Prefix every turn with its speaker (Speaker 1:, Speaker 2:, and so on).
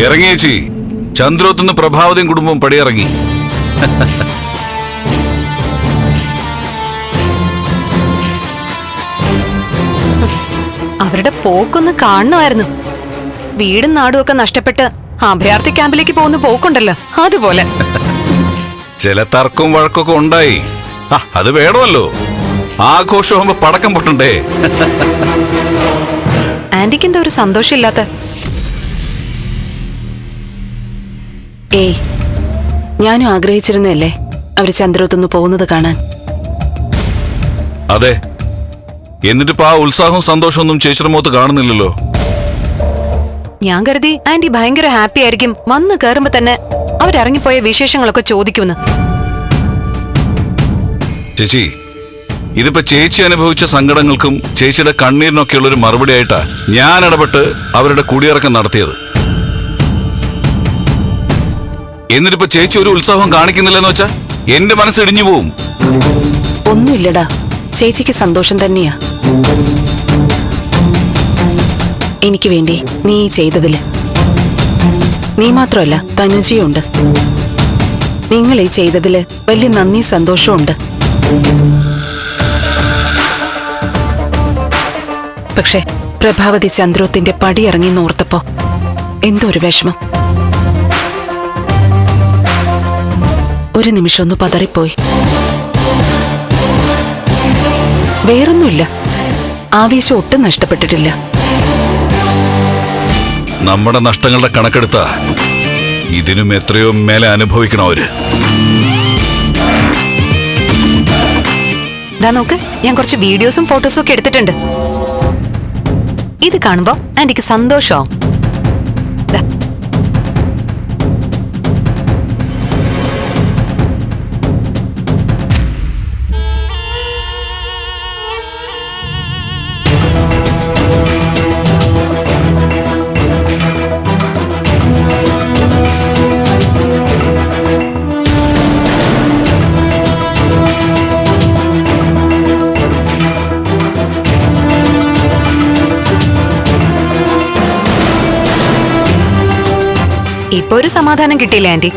Speaker 1: ഇറങ്ങിയേച്ചി. ചന്ദ്രോത്തുനിന്ന് പ്രഭാവതിയും കുടുംബം പടിയിറങ്ങി.
Speaker 2: അവരുടെ പോക്കൊന്ന് കാണണമായിരുന്നു. വീടും നാടും ഒക്കെ നഷ്ടപ്പെട്ട് അഭയാർത്ഥി ക്യാമ്പിലേക്ക് പോകുന്ന പോക്കുണ്ടല്ലോ അതുപോലെ.
Speaker 1: ചില തർക്കവും വഴക്കൊക്കെ ഉണ്ടായി. അത് വേണമല്ലോ. ആഘോഷമാകുമ്പോ പടക്കം പൊട്ടണ്ടേ.
Speaker 2: ആന്റിക്ക് എന്താ ഒരു സന്തോഷമില്ലാത്ത
Speaker 3: ഏയ് ഞാനും ആഗ്രഹിച്ചിരുന്നല്ലേ അവർ ചന്ദ്രോത്തൊന്ന് പോകുന്നത് കാണാൻ?
Speaker 1: അതെ. എന്നിട്ടിപ്പോ ആ ഉത്സാഹവും സന്തോഷമൊന്നും ചേച്ചിയുടെ മുഖത്ത് കാണുന്നില്ലല്ലോ.
Speaker 2: ഞാൻ കരുതി ആന്റി ഭയങ്കര ഹാപ്പി ആയിരിക്കും വന്ന് കയറുമ്പോ തന്നെ അവരിറങ്ങിപ്പോയ വിശേഷങ്ങളൊക്കെ ചോദിക്കുമെന്ന്
Speaker 1: ചേച്ചി ഇതിപ്പോ ചേച്ചി അനുഭവിച്ച സങ്കടങ്ങൾക്കും ചേച്ചിയുടെ കണ്ണീരിനൊക്കെയുള്ള ഒരു മറുപടി ആയിട്ടാ ഞാൻ ഇടപെട്ട് അവരുടെ കുടിയിറക്കം നടത്തിയത്. എന്നിട്ടിപ്പോ ചേച്ചി ഒരു ഉത്സാഹം കാണിക്കുന്നില്ലെന്ന് വെച്ചാ എന്റെ മനസ്സ് ഇടിഞ്ഞു പോവും.
Speaker 3: ഒന്നുമില്ലടാ. ചേച്ചിക്ക് സന്തോഷം തന്നെയാ. എനിക്ക് വേണ്ടി നീ ചെയ്തതിൽ. നീ മാത്രമല്ല ഉണ്ട്. നിങ്ങൾ ഈ ചെയ്തതിൽ വലിയ നന്ദി സന്തോഷമുണ്ട് പക്ഷെ പ്രഭാവതി ചന്ദ്രോത്തിന്റെ പടിയിറങ്ങി നോർത്തപ്പോ എന്തോ ഒരു വിഷമം. ഒരു നിമിഷം ഒന്ന് പതറിപ്പോയി. വേറൊന്നുമില്ല. ആവേശം ഒട്ടും നഷ്ടപ്പെട്ടിട്ടില്ല.
Speaker 1: നമ്മുടെ നഷ്ടങ്ങളുടെ കണക്കെടുത്ത. ഇതിനും എത്രയോ മേലെ അനുഭവിക്കണം
Speaker 2: അവർ. നോക്ക് ഞാൻ കുറച്ച് വീഡിയോസും ഫോട്ടോസും ഒക്കെ എടുത്തിട്ടുണ്ട്. ഇത് കാണുമ്പോ ആന്റിക്ക് സന്തോഷമാവും. ഇപ്പൊ ഒരു സമാധാനം കിട്ടിയില്ല ആന്റി?